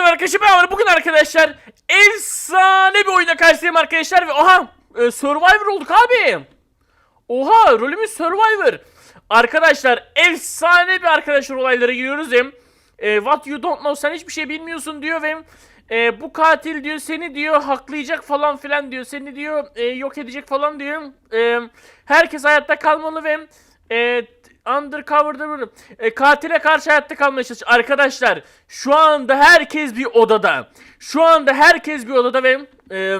merhaba arkadaşlar ben. Bugün arkadaşlar efsane bir oyuna karşılayayım arkadaşlar ve oha e, Survivor olduk abi. Oha rolümüz Survivor. Arkadaşlar efsane bir arkadaşlar olaylara giriyoruz hem e, What you don't know sen hiçbir şey bilmiyorsun diyor ve e, bu katil diyor seni diyor haklayacak falan filan diyor seni diyor e, yok edecek falan diyor. E, herkes hayatta kalmalı ve e, undercover'da böyle e, katile karşı hayatta kalmaya çalışıyor. Arkadaşlar şu anda herkes bir odada. Şu anda herkes bir odada ve e,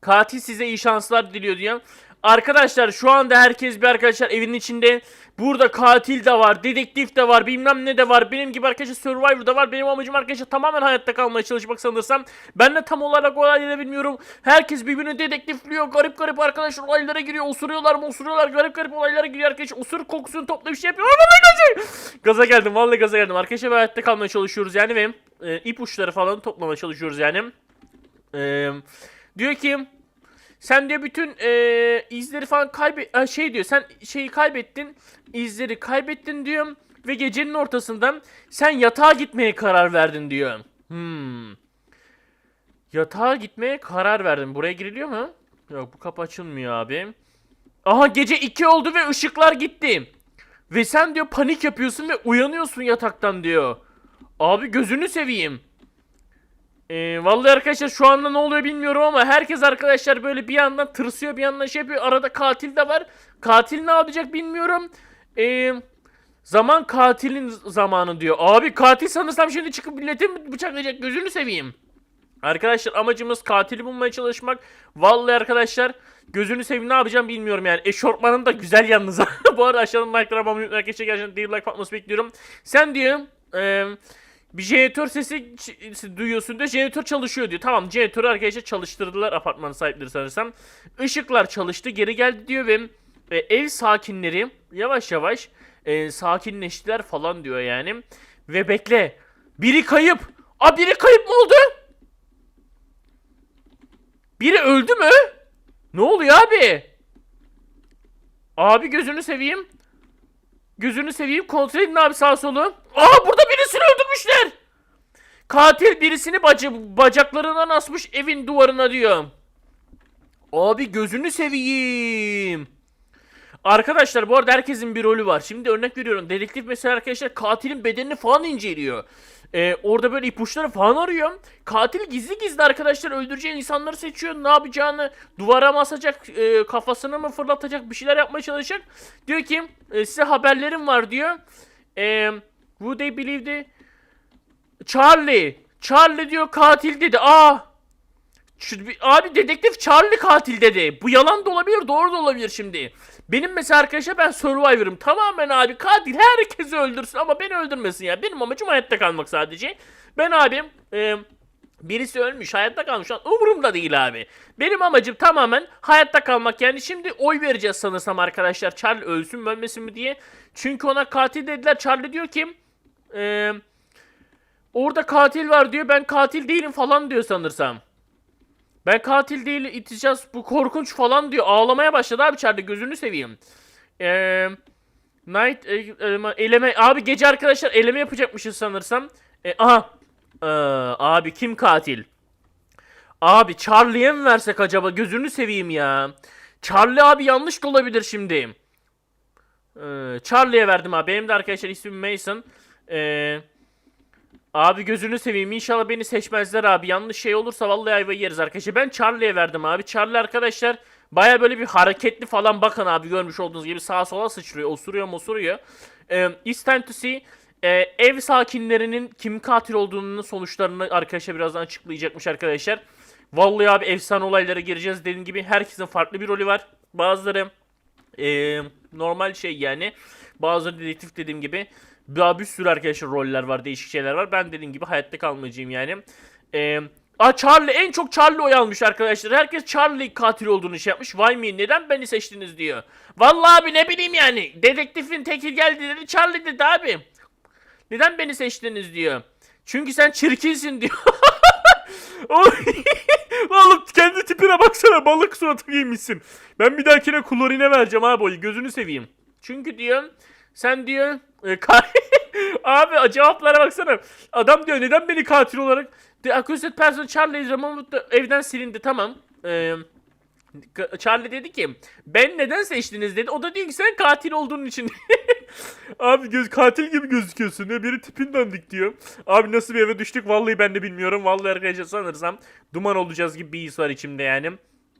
katil size iyi şanslar diliyor diyor. Arkadaşlar şu anda herkes bir arkadaşlar evin içinde. Burada katil de var, dedektif de var, bilmem ne de var. Benim gibi arkadaşlar Survivor da var. Benim amacım arkadaşlar tamamen hayatta kalmaya çalışmak sanırsam. Ben de tam olarak olayları bilmiyorum. Herkes birbirini dedektifliyor. Garip garip arkadaşlar olaylara giriyor. Osuruyorlar mı osuruyorlar. Garip garip olaylara giriyor arkadaşlar. Osur kokusunu toplayıp şey yapıyor. Gaza geldim vallahi gaza geldim. Arkadaşlar hayatta kalmaya çalışıyoruz yani ve e, ipuçları falan toplamaya çalışıyoruz yani. E, diyor ki sen diyor bütün eee, izleri falan kaybet ha, şey diyor sen şeyi kaybettin izleri kaybettin diyor ve gecenin ortasında sen yatağa gitmeye karar verdin diyor. Hmm. Yatağa gitmeye karar verdin. Buraya giriliyor mu? Yok bu kapı açılmıyor abi. Aha gece 2 oldu ve ışıklar gitti. Ve sen diyor panik yapıyorsun ve uyanıyorsun yataktan diyor. Abi gözünü seveyim. Ee, vallahi arkadaşlar şu anda ne oluyor bilmiyorum ama herkes arkadaşlar böyle bir yandan tırsıyor bir yandan şey yapıyor. Arada katil de var. Katil ne yapacak bilmiyorum. Ee, zaman katilin zamanı diyor. Abi katil sanırsam şimdi çıkıp milleti mi bıçaklayacak gözünü seveyim. Arkadaşlar amacımız katili bulmaya çalışmak. Vallahi arkadaşlar gözünü seveyim ne yapacağım bilmiyorum yani. Eşortmanım da güzel yalnız. Bu arada aşağıdan like'lara abone olmayı arkadaşlar gerçekten like patması bekliyorum. Sen diyor eee bir jeneratör sesi duyuyorsun da jeneratör çalışıyor diyor. Tamam jeneratörü arkadaşlar çalıştırdılar apartman sahipleri sanırsam. Işıklar çalıştı geri geldi diyor ve e, ev sakinleri yavaş yavaş e, sakinleştiler falan diyor yani. Ve bekle biri kayıp. A biri kayıp mı oldu? Biri öldü mü? Ne oluyor abi? Abi gözünü seveyim. Gözünü seveyim kontrol edin abi sağ solu. Aa burada birisini öldürmüşler. Katil birisini bacı, bacaklarından asmış evin duvarına diyor. Abi gözünü seveyim. Arkadaşlar bu arada herkesin bir rolü var. Şimdi örnek veriyorum. Dedektif mesela arkadaşlar katilin bedenini falan inceliyor. Ee, orada böyle ipuçları falan arıyor. Katil gizli gizli arkadaşlar öldüreceği insanları seçiyor. Ne yapacağını duvara mı asacak, e, kafasını mı fırlatacak bir şeyler yapmaya çalışacak. Diyor ki e, size haberlerim var diyor. E, would they believe the... Charlie. Charlie diyor katil dedi. Aa Abi dedektif Charlie katil dedi. Bu yalan da olabilir, doğru da olabilir şimdi. Benim mesela arkadaşlar ben Survivor'ım. Tamamen abi katil herkesi öldürsün ama beni öldürmesin ya. Benim amacım hayatta kalmak sadece. Ben abim e, birisi ölmüş, hayatta kalmış. Umurumda değil abi. Benim amacım tamamen hayatta kalmak. Yani şimdi oy vereceğiz sanırsam arkadaşlar. Charlie ölsün mü ölmesin mi diye. Çünkü ona katil dediler. Charlie diyor ki... Eee... Orada katil var diyor. Ben katil değilim falan diyor sanırsam. Ben katil değil iteceğiz bu korkunç falan diyor. Ağlamaya başladı abi içeride gözünü seveyim. Eee Night e, eleme, eleme abi gece arkadaşlar eleme yapacakmışız sanırsam. E, aha. Ee, abi kim katil? Abi Charlie'ye mi versek acaba? Gözünü seveyim ya. Charlie abi yanlış da olabilir şimdi. Ee, Charlie'ye verdim abi. Benim de arkadaşlar ismim Mason. Eee Abi gözünü seveyim inşallah beni seçmezler abi. Yanlış şey olursa vallahi ayva yeriz arkadaşlar. Ben Charlie'ye verdim abi. Charlie arkadaşlar baya böyle bir hareketli falan bakın abi görmüş olduğunuz gibi sağa sola sıçrıyor. Osuruyor mosuruyor. Ee, it's time to see. Ee, ev sakinlerinin kim katil olduğunun sonuçlarını arkadaşlar birazdan açıklayacakmış arkadaşlar. Vallahi abi efsane olaylara gireceğiz. Dediğim gibi herkesin farklı bir rolü var. Bazıları ee, normal şey yani. Bazıları dedektif dediğim gibi. Daha bir sürü arkadaşlar roller var, değişik şeyler var. Ben dediğim gibi hayatta kalmayacağım yani. Ee, Aa Charlie en çok Charlie oy almış arkadaşlar. Herkes Charlie katil olduğunu şey yapmış. Vay mı neden beni seçtiniz diyor. Vallahi abi ne bileyim yani. Dedektifin tekil geldi dedi Charlie dedi abi. Neden beni seçtiniz diyor. Çünkü sen çirkinsin diyor. Oğlum kendi tipine baksana balık suratı giymişsin. Ben bir dahakine klorine vereceğim abi oyu gözünü seveyim. Çünkü diyor sen diyor E, ka- Abi cevaplara baksana. Adam diyor neden beni katil olarak... The accused person Charlie removed the- evden silindi tamam. Eee... Charlie dedi ki ben neden seçtiniz dedi. O da diyor ki sen katil olduğun için. Abi göz katil gibi gözüküyorsun ya. Biri tipin dandik diyor. Abi nasıl bir eve düştük vallahi ben de bilmiyorum. Vallahi arkadaşlar sanırsam duman olacağız gibi bir his var içimde yani.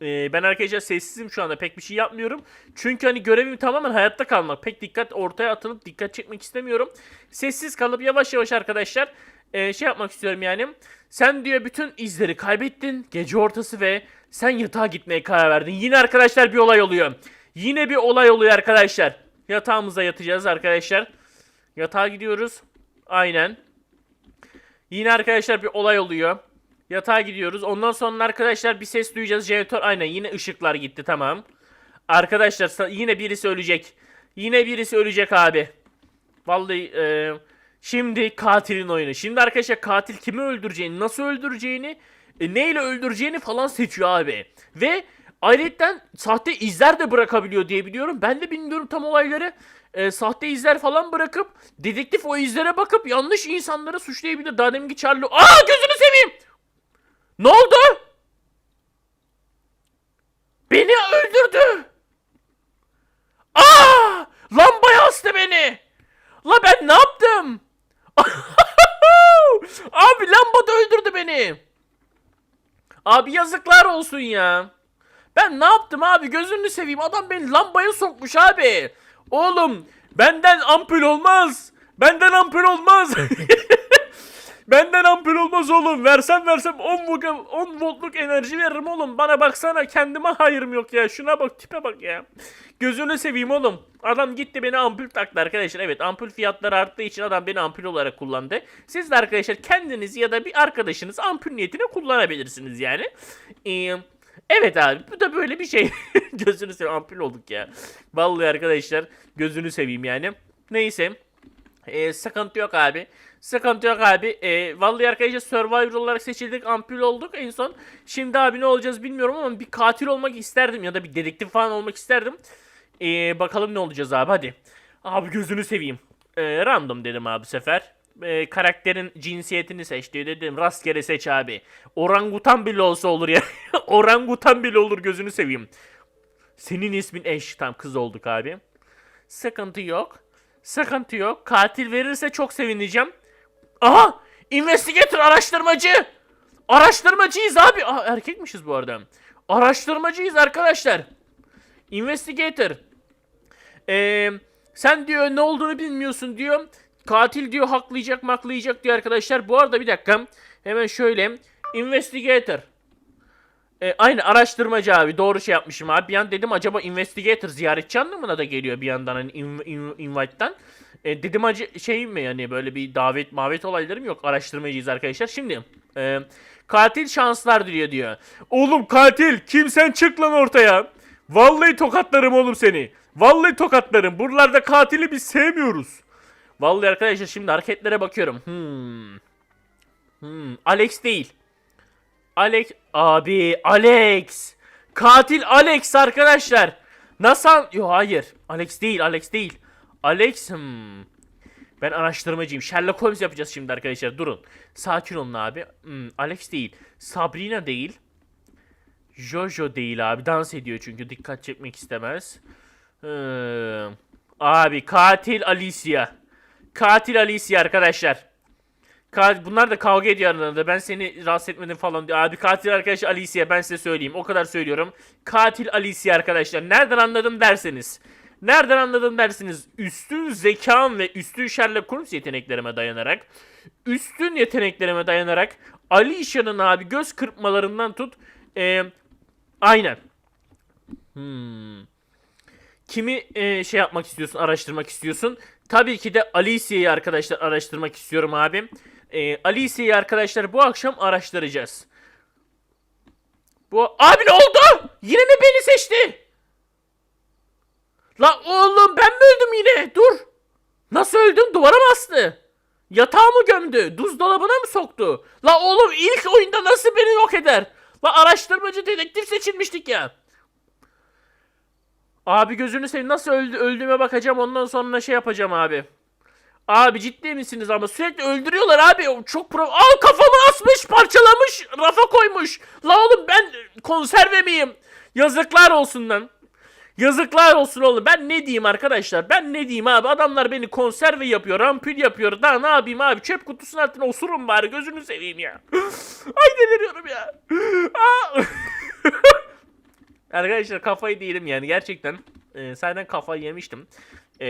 Ee, ben arkadaşlar sessizim şu anda pek bir şey yapmıyorum. Çünkü hani görevim tamamen hayatta kalmak. Pek dikkat ortaya atılıp dikkat çekmek istemiyorum. Sessiz kalıp yavaş yavaş arkadaşlar e, şey yapmak istiyorum yani. Sen diyor bütün izleri kaybettin gece ortası ve sen yatağa gitmeye karar verdin. Yine arkadaşlar bir olay oluyor. Yine bir olay oluyor arkadaşlar. Yatağımıza yatacağız arkadaşlar. Yatağa gidiyoruz. Aynen. Yine arkadaşlar bir olay oluyor. Yatağa gidiyoruz. Ondan sonra arkadaşlar bir ses duyacağız. Jeneratör aynen yine ışıklar gitti tamam. Arkadaşlar yine birisi ölecek. Yine birisi ölecek abi. Vallahi e, şimdi katilin oyunu. Şimdi arkadaşlar katil kimi öldüreceğini, nasıl öldüreceğini, e, neyle öldüreceğini falan seçiyor abi. Ve ayrıca sahte izler de bırakabiliyor diye biliyorum. Ben de bilmiyorum tam olayları. E, sahte izler falan bırakıp dedektif o izlere bakıp yanlış insanları suçlayabilir. Daha deminki Charlie... Aa gözünü seveyim! Ne oldu? Beni öldürdü. Aa! Lambaya astı beni. La ben ne yaptım? Abi lamba da öldürdü beni. Abi yazıklar olsun ya. Ben ne yaptım abi gözünü seveyim adam beni lambaya sokmuş abi. Oğlum benden ampul olmaz. Benden ampul olmaz. Benden ampul olmaz oğlum. Versem versem 10 volt, 10 voltluk enerji veririm oğlum. Bana baksana kendime hayırım yok ya. Şuna bak tipe bak ya. Gözünü seveyim oğlum. Adam gitti beni ampul taktı arkadaşlar. Evet ampul fiyatları arttığı için adam beni ampul olarak kullandı. Siz de arkadaşlar kendiniz ya da bir arkadaşınız ampul niyetine kullanabilirsiniz yani. Ee, evet abi bu da böyle bir şey. gözünü seveyim ampul olduk ya. Vallahi arkadaşlar gözünü seveyim yani. Neyse. Ee, sıkıntı yok abi. Sıkıntı yok abi. Ee, vallahi arkadaşlar Survivor olarak seçildik. Ampul olduk en son. Şimdi abi ne olacağız bilmiyorum ama bir katil olmak isterdim ya da bir dedektif falan olmak isterdim. Ee, bakalım ne olacağız abi hadi. Abi gözünü seveyim. Ee, random dedim abi bu sefer. Ee, karakterin cinsiyetini seç dedim. Rastgele seç abi. Orangutan bile olsa olur ya. Orangutan bile olur gözünü seveyim. Senin ismin eş. Tam kız olduk abi. Sıkıntı yok. Sıkıntı yok. Katil verirse çok sevineceğim. Aha! Investigator araştırmacı. Araştırmacıyız abi. Aha erkekmişiz bu arada. Araştırmacıyız arkadaşlar. Investigator. Ee, sen diyor ne olduğunu bilmiyorsun diyor. Katil diyor haklayacak maklayacak diyor arkadaşlar. Bu arada bir dakika. Hemen şöyle. Investigator. E, aynı araştırmacı abi doğru şey yapmışım abi. Bir an dedim acaba investigator ziyaretçi anlamına da geliyor bir yandan hani in, in- invite'dan. E, dedim acı şey mi yani böyle bir davet mavet olaylarım yok araştırmacıyız arkadaşlar. Şimdi e, katil şanslar diliyor diyor. Oğlum katil kimsen çık lan ortaya. Vallahi tokatlarım oğlum seni. Vallahi tokatlarım. Buralarda katili biz sevmiyoruz. Vallahi arkadaşlar şimdi hareketlere bakıyorum. Hmm. Hmm. Alex değil. Alex abi Alex. Katil Alex arkadaşlar. Nasıl? Yo hayır. Alex değil, Alex değil. Alex hmm. Ben araştırmacıyım. Sherlock Holmes yapacağız şimdi arkadaşlar. Durun. Sakin olun abi. Hmm, Alex değil. Sabrina değil. Jojo değil abi. Dans ediyor çünkü dikkat çekmek istemez. Hmm. Abi katil Alicia. Katil Alicia arkadaşlar. Ka- Bunlar da kavga ediyor aralarında. Ben seni rahatsız etmedim falan diyor. Abi katil arkadaş Alicia ben size söyleyeyim. O kadar söylüyorum. Katil Alicia arkadaşlar. Nereden anladım derseniz. Nereden anladım dersiniz. Üstün zekam ve üstün Sherlock Holmes yeteneklerime dayanarak. Üstün yeteneklerime dayanarak. Alicia'nın abi göz kırpmalarından tut. Ee, aynen. Hmm. Kimi e, şey yapmak istiyorsun, araştırmak istiyorsun? Tabii ki de Alicia'yı arkadaşlar araştırmak istiyorum abi. E, Alicia'yı arkadaşlar bu akşam araştıracağız. Bu abi ne oldu? Yine mi beni seçti? La oğlum ben mi öldüm yine? Dur. Nasıl öldüm? Duvara mı astı? Yatağı mı gömdü? Buzdolabına mı soktu? La oğlum ilk oyunda nasıl beni yok eder? La araştırmacı dedektif seçilmiştik ya. Abi gözünü seveyim nasıl öldü, öldüğüme bakacağım ondan sonra şey yapacağım abi. Abi ciddi misiniz ama sürekli öldürüyorlar abi. Çok pro... Aa kafamı asmış parçalamış rafa koymuş. La oğlum ben konserve miyim? Yazıklar olsun lan. Yazıklar olsun oğlum. Ben ne diyeyim arkadaşlar? Ben ne diyeyim abi? Adamlar beni konserve yapıyor, rampül yapıyor. Daha ne yapayım abi? Çöp kutusunun altına osurun bari. Gözünü seveyim ya. Ay deliriyorum ya. Arkadaşlar kafayı değilim yani gerçekten. E, senden kafayı yemiştim. E,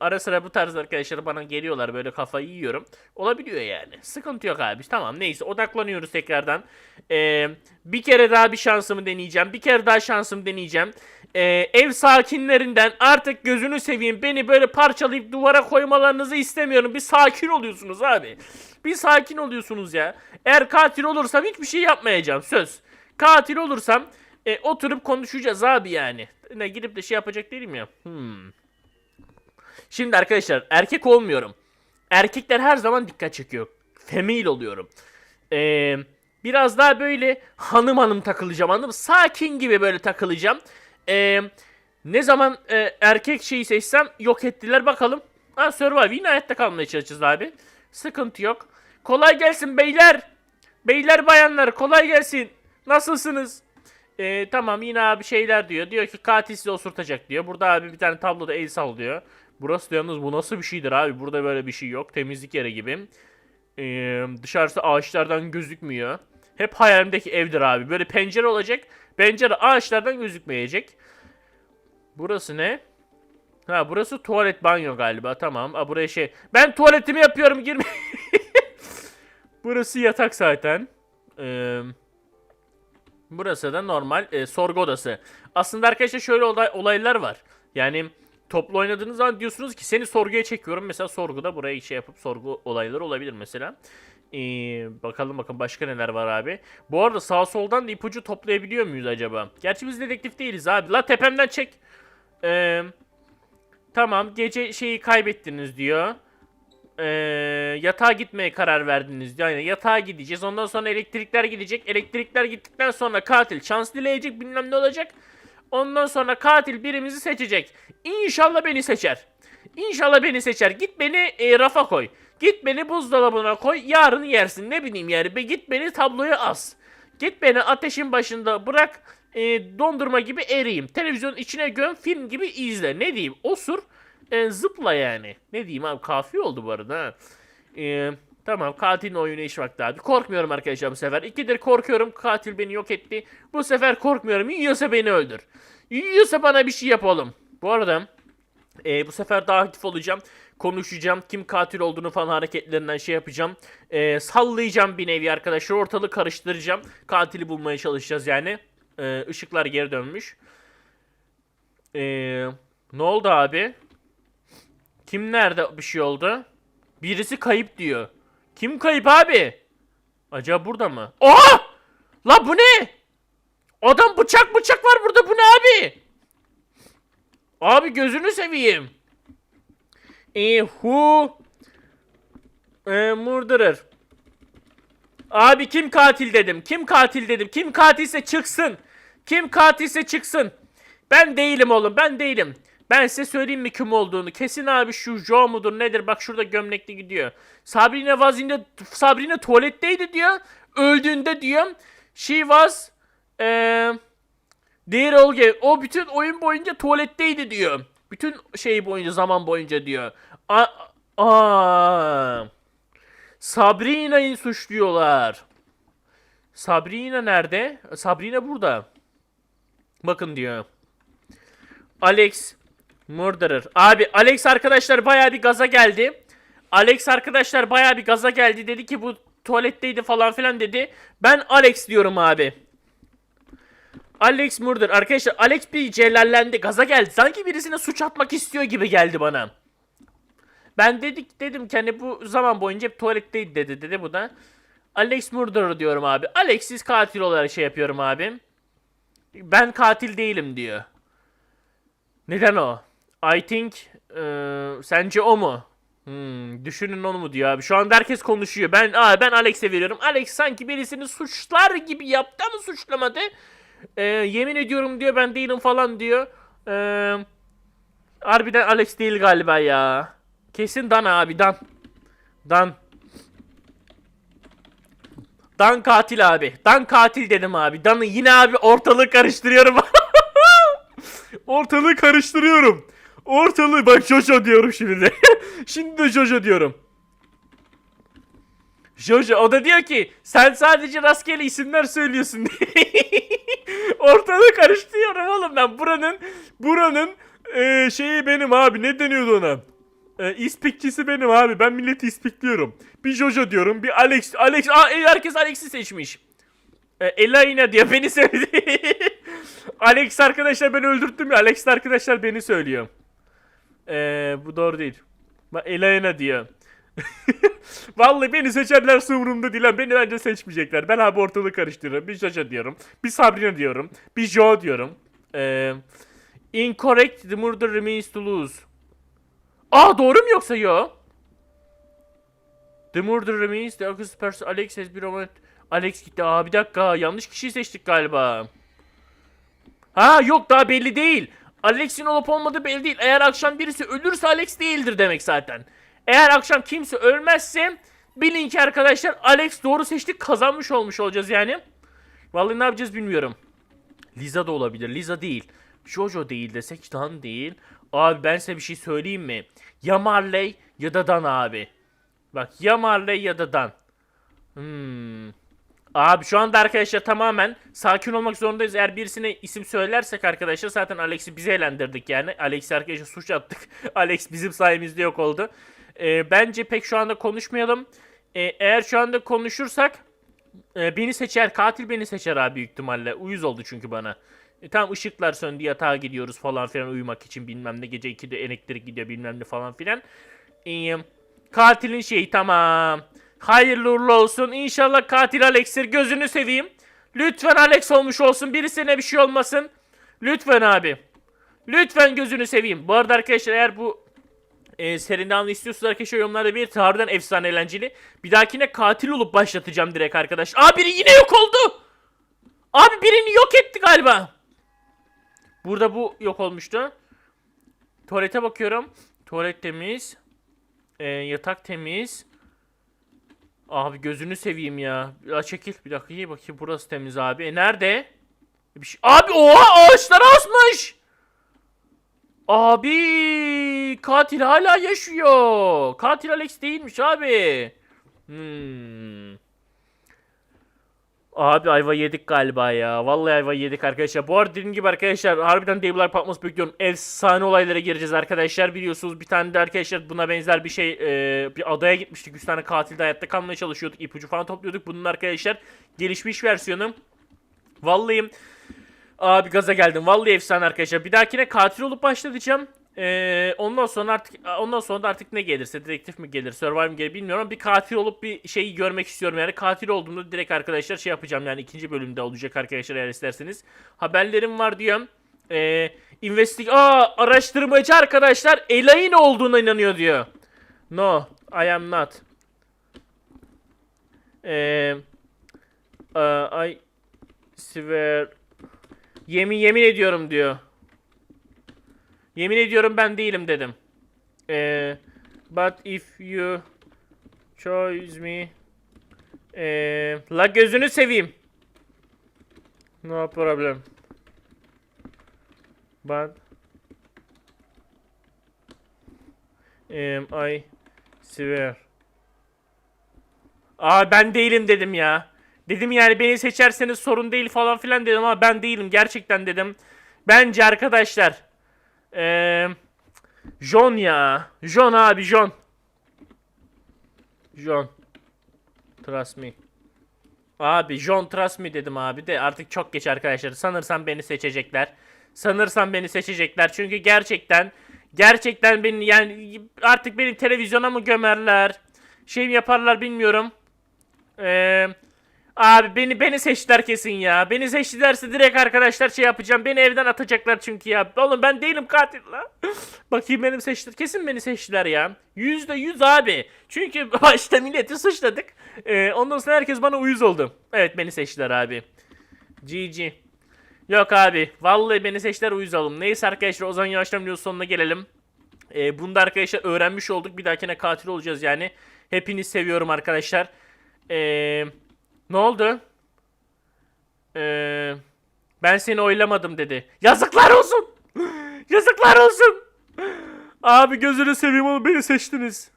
ara sıra bu tarz arkadaşlar bana geliyorlar böyle kafayı yiyorum. Olabiliyor yani. Sıkıntı yok abi. Tamam neyse odaklanıyoruz tekrardan. E, bir kere daha bir şansımı deneyeceğim. Bir kere daha şansımı deneyeceğim. E, ev sakinlerinden artık gözünü seveyim beni böyle parçalayıp duvara koymalarınızı istemiyorum. Bir sakin oluyorsunuz abi. Bir sakin oluyorsunuz ya. Eğer katil olursam hiçbir şey yapmayacağım söz. Katil olursam e, oturup konuşacağız abi yani. Ne gidip de şey yapacak değilim ya. Hmm. Şimdi arkadaşlar erkek olmuyorum. Erkekler her zaman dikkat çekiyor. Femil oluyorum. Ee, biraz daha böyle hanım hanım takılacağım anladın mı? Sakin gibi böyle takılacağım. Ee, ne zaman e, erkek şeyi seçsem yok ettiler bakalım. Ha Survive yine hayatta kalmaya çalışacağız abi. Sıkıntı yok. Kolay gelsin beyler. Beyler bayanlar kolay gelsin. Nasılsınız? Ee, tamam yine abi şeyler diyor. Diyor ki katil sizi osurtacak diyor. Burada abi bir tane tabloda el sallıyor. Burası yalnız bu nasıl bir şeydir abi? Burada böyle bir şey yok. Temizlik yeri gibi. Ee, dışarısı ağaçlardan gözükmüyor. Hep hayalimdeki evdir abi. Böyle pencere olacak. Pencere ağaçlardan gözükmeyecek. Burası ne? Ha burası tuvalet banyo galiba. Tamam. Aa, buraya şey. Ben tuvaletimi yapıyorum girme. burası yatak zaten. Eee Burası da normal e, sorgu odası. Aslında arkadaşlar şöyle olay, olaylar var. Yani toplu oynadığınız zaman diyorsunuz ki seni sorguya çekiyorum. Mesela sorguda buraya şey yapıp sorgu olayları olabilir mesela. Ee, bakalım bakın başka neler var abi. Bu arada sağ soldan da ipucu toplayabiliyor muyuz acaba? Gerçi biz dedektif değiliz abi. La tepemden çek. Ee, tamam gece şeyi kaybettiniz diyor. Ee, yatağa gitmeye karar verdiniz diyor. Yani yatağa gideceğiz. Ondan sonra elektrikler gidecek. Elektrikler gittikten sonra katil şans dileyecek bilmem ne olacak. Ondan sonra katil birimizi seçecek. İnşallah beni seçer. İnşallah beni seçer. Git beni e, rafa koy. Git beni buzdolabına koy. Yarın yersin. Ne bileyim yani. Be, git beni tabloya as. Git beni ateşin başında bırak. e, dondurma gibi eriyim. Televizyonun içine göm film gibi izle. Ne diyeyim? Osur. E, zıpla yani. Ne diyeyim abi kafi oldu bu arada ha. E, tamam katilin oyunu iş vakti abi. Korkmuyorum arkadaşlar bu sefer. İkidir korkuyorum katil beni yok etti. Bu sefer korkmuyorum. Yiyorsa beni öldür. Yiyorsa bana bir şey yapalım. Bu arada e, bu sefer daha aktif olacağım. Konuşacağım. Kim katil olduğunu falan hareketlerinden şey yapacağım. E, sallayacağım bir nevi arkadaşlar. Ortalığı karıştıracağım. Katili bulmaya çalışacağız yani. E, ışıklar geri dönmüş. E, ne oldu abi? Kim nerede bir şey oldu? Birisi kayıp diyor. Kim kayıp abi? Acaba burada mı? Oha! La bu ne? Adam bıçak bıçak var burada bu ne abi? Abi gözünü seveyim. E who e, murderer. Abi kim katil dedim. Kim katil dedim. Kim katilse çıksın. Kim katilse çıksın. Ben değilim oğlum. Ben değilim. Ben size söyleyeyim mi kim olduğunu. Kesin abi şu Joe mudur nedir? Bak şurada gömlekli gidiyor. Sabrina was in the... Sabrina tuvaletteydi diyor. Öldüğünde diyor. She was... Eee... Diğer Olge o bütün oyun boyunca tuvaletteydi diyor. Bütün şey boyunca zaman boyunca diyor. A. Sabrina'yı suçluyorlar. Sabrina nerede? Sabrina burada. Bakın diyor. Alex Murderer. Abi Alex arkadaşlar bayağı bir gaza geldi. Alex arkadaşlar bayağı bir gaza geldi. Dedi ki bu tuvaletteydi falan filan dedi. Ben Alex diyorum abi. Alex Murder. Arkadaşlar Alex bir celallendi. Gaza geldi. Sanki birisine suç atmak istiyor gibi geldi bana. Ben dedik dedim ki hani bu zaman boyunca hep tuvaletteydi dedi dedi bu da. Alex Murderer diyorum abi. Alex siz katil olarak şey yapıyorum abi. Ben katil değilim diyor. Neden o? I think eee, sence o mu? Hmm, düşünün onu mu diyor abi. Şu anda herkes konuşuyor. Ben aa, ben Alex'e veriyorum. Alex sanki birisini suçlar gibi yaptı ama suçlamadı. Ee, yemin ediyorum diyor ben değilim falan diyor. Ee, harbiden Alex değil galiba ya. Kesin Dan abi Dan. Dan. Dan katil abi. Dan katil dedim abi. Dan'ı yine abi ortalığı karıştırıyorum. ortalığı karıştırıyorum. Ortalığı bak Jojo diyorum şimdi de. şimdi de Jojo diyorum. Jojo o da diyor ki sen sadece rastgele isimler söylüyorsun ben buranın buranın eee, şeyi benim abi ne deniyordu ona? E, ispikçisi benim abi ben milleti ispikliyorum. Bir Jojo diyorum bir Alex Alex aa, e, herkes Alex'i seçmiş. E, Elaina diyor beni söyledi. Alex arkadaşlar beni öldürttüm ya Alex arkadaşlar beni söylüyor. Eee bu doğru değil. Bak Elaina diyor. Vallahi beni seçerlerse umurumda değil. Beni bence seçmeyecekler. Ben abi ortalığı karıştırırım. Bir Jojo diyorum. Bir Sabrina diyorum. Bir Joe diyorum. Ee, incorrect the murder remains to lose. Aa doğru mu yoksa yo? The murder remains the accused person Alex has been roman- Alex gitti. Aa bir dakika yanlış kişiyi seçtik galiba. Ha yok daha belli değil. Alex'in olup olmadığı belli değil. Eğer akşam birisi ölürse Alex değildir demek zaten. Eğer akşam kimse ölmezse bilin ki arkadaşlar Alex doğru seçtik kazanmış olmuş olacağız yani. Vallahi ne yapacağız bilmiyorum. Liza da olabilir. Liza değil. Jojo değil desek Dan değil. Abi ben size bir şey söyleyeyim mi? Ya Marley ya da Dan abi. Bak ya Marley ya da Dan. Hmm. Abi şu anda arkadaşlar tamamen sakin olmak zorundayız. Eğer birisine isim söylersek arkadaşlar zaten Alex'i bize eğlendirdik yani. Alex'i arkadaşlar suç attık. Alex bizim sayemizde yok oldu. Ee, bence pek şu anda konuşmayalım. Ee, eğer şu anda konuşursak e, beni seçer. Katil beni seçer abi büyük ihtimalle. Uyuz oldu çünkü bana. E, tamam ışıklar söndü yatağa gidiyoruz falan filan uyumak için bilmem ne. Gece 2'de elektrik gidiyor bilmem ne falan filan. Ee, katilin şeyi tamam. Hayırlı uğurlu olsun. İnşallah katil Alex'tir. Gözünü seveyim. Lütfen Alex olmuş olsun. Birisine bir şey olmasın. Lütfen abi. Lütfen gözünü seveyim. Bu arada arkadaşlar eğer bu e, serinin devamını istiyorsanız arkadaşlar yorumlarda bir harbiden efsane eğlenceli. Bir dahakine katil olup başlatacağım direkt arkadaş. Aa biri yine yok oldu. Abi birini yok etti galiba. Burada bu yok olmuştu. Tuvalete bakıyorum. Tuvalet temiz. E, yatak temiz. Abi gözünü seveyim ya. Ya çekil bir dakika iyi bakayım burası temiz abi. E nerede? Bir şey... Abi oha ağaçlara asmış. Abi katil hala yaşıyor. Katil Alex değilmiş abi. Hmm. Abi ayva yedik galiba ya. Vallahi ayva yedik arkadaşlar. Bu arada dediğim gibi arkadaşlar harbiden Devler Patmos bekliyorum. Efsane olaylara gireceğiz arkadaşlar. Biliyorsunuz bir tane de arkadaşlar buna benzer bir şey e, bir adaya gitmiştik. 100 tane katilde hayatta kalmaya çalışıyorduk. ipucu falan topluyorduk. Bunun arkadaşlar gelişmiş versiyonu. Vallahi Abi gaza geldim. Vallahi efsane arkadaşlar. Bir dahakine katil olup başlatacağım. Ee, ondan sonra artık ondan sonra da artık ne gelirse dedektif mi gelir, survivor mi gelir bilmiyorum bir katil olup bir şeyi görmek istiyorum yani katil olduğumda direkt arkadaşlar şey yapacağım yani ikinci bölümde olacak arkadaşlar eğer isterseniz. Haberlerim var diyorum. Ee, investig Aa, araştırmacı arkadaşlar Elaine olduğuna inanıyor diyor. No, I am not. Ee, uh, I swear Yemin yemin ediyorum diyor. Yemin ediyorum ben değilim dedim. Ee, but if you choose me ee, la gözünü seveyim. No problem. But um, I swear. Aa ben değilim dedim ya. Dedim yani beni seçerseniz sorun değil falan filan dedim ama ben değilim gerçekten dedim. Bence arkadaşlar. Eee John ya. John abi John. John. Trust me. Abi John trust me dedim abi de artık çok geç arkadaşlar. Sanırsam beni seçecekler. Sanırsam beni seçecekler. Çünkü gerçekten gerçekten beni yani artık beni televizyona mı gömerler? Şey mi yaparlar bilmiyorum. Eee Abi beni beni seçtiler kesin ya. Beni seçtilerse direkt arkadaşlar şey yapacağım. Beni evden atacaklar çünkü ya. Oğlum ben değilim katil la. Bakayım benim seçtiler. Kesin beni seçtiler ya. Yüzde yüz abi. Çünkü başta milleti suçladık. Ee, ondan sonra herkes bana uyuz oldu. Evet beni seçtiler abi. GG. Yok abi. Vallahi beni seçtiler uyuz oldum. Neyse arkadaşlar o zaman yavaştan videonun sonuna gelelim. Ee, bunu da arkadaşlar öğrenmiş olduk. Bir dahakine katil olacağız yani. Hepinizi seviyorum arkadaşlar. Ee, ne oldu? Ee, ben seni oylamadım dedi. Yazıklar olsun. Yazıklar olsun. Abi gözünü seveyim oğlum beni seçtiniz.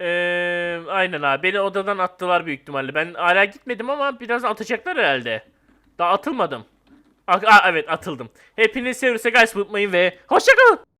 Ee, aynen abi beni odadan attılar büyük ihtimalle. Ben hala gitmedim ama biraz atacaklar herhalde. Daha atılmadım. Aa, aa, evet atıldım. Hepinizi seviyorsa guys unutmayın ve hoşçakalın.